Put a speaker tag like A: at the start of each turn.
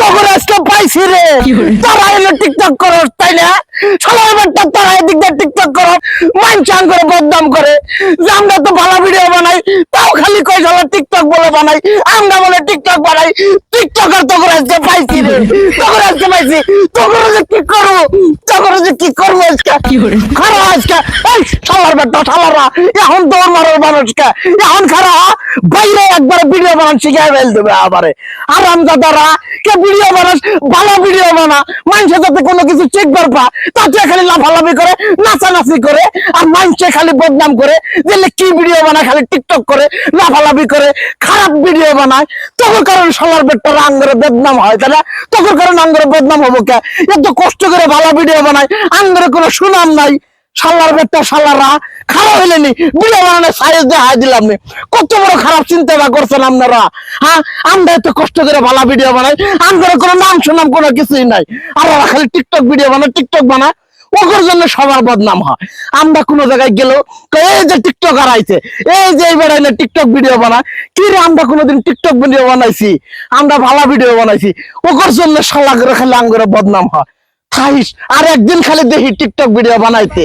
A: তখন আজকে পাইছি রে। তারা এলো টিকটক করো তাই না? সবাই বারটা তারা এদিক দিয়ে টিকটক করো মান চান করে বদনাম করে। যে আমরা তো ভালো ভিডিও বানাই তাও খালি কই সালা টিকটক বলে বানাই। আমরা বলে টিকটক বানাই। টিকটকার তখন আজকে পাইছি রে। তখন আজকে পাইছি। তখন যে কি করব? তখন যে কি করব আজকে? খারাপ আজকে। এই শালার বেটা শালারা। এখন দৌড় মারো মানুষকে। এখন খারাপ বাইরে একবার ভিডিও বানান শিখাই ফেল দেবে আবারে। আরাম দাদারা কে ভিডিও বানাস? ভালো ভিডিও বানা। মানুষে যাতে কোনো কিছু চেকবার পা তাতে খালি লাফালাফি করে, নাচানাচি করে, আর মানুষে খালি বদনাম করে যে কি ভিডিও বানায়? খালি টিকটক করে, লাফালাফি করে, খারাপ ভিডিও বানায়। তখন কারণ শালার বেটটা আঙ্গরে বদনাম হয় না? তখন কারণ আঙ্গরে বদনাম হব কে? এত কষ্ট করে ভালো ভিডিও বানায়, আঙ্গরে কোনো সুনাম নাই। শালার বেটটা শালারা খারাপ হইলেনি ভিডিও বানানোর সাইজ দিয়ে হাই দিলাম নি। কত বড় খারাপ চিন্তা ভাবনা করছেন আপনারা হ্যাঁ? আমরা এত কষ্ট করে ভালো ভিডিও বানাই আমাদের কোনো নাম সুনাম কোনো কিছুই নাই। আর খালি টিকটক ভিডিও বানায় টিকটক বানায়। ওদের জন্য সবার বদনাম হয়। আমরা কোনো জায়গায় কই, এই যে টিকটকার আইছে এই যে এইবার আইলে টিকটক ভিডিও বানায় কি রে আমরা কোনোদিন টিকটক ভিডিও বানাইছি? আমরা ভালো ভিডিও বানাইছি। ওদের জন্য শালা করে খালি আঙ্গুরে বদনাম হয়। খাইস আর একদিন খালি দেখি টিকটক ভিডিও বানাইতে।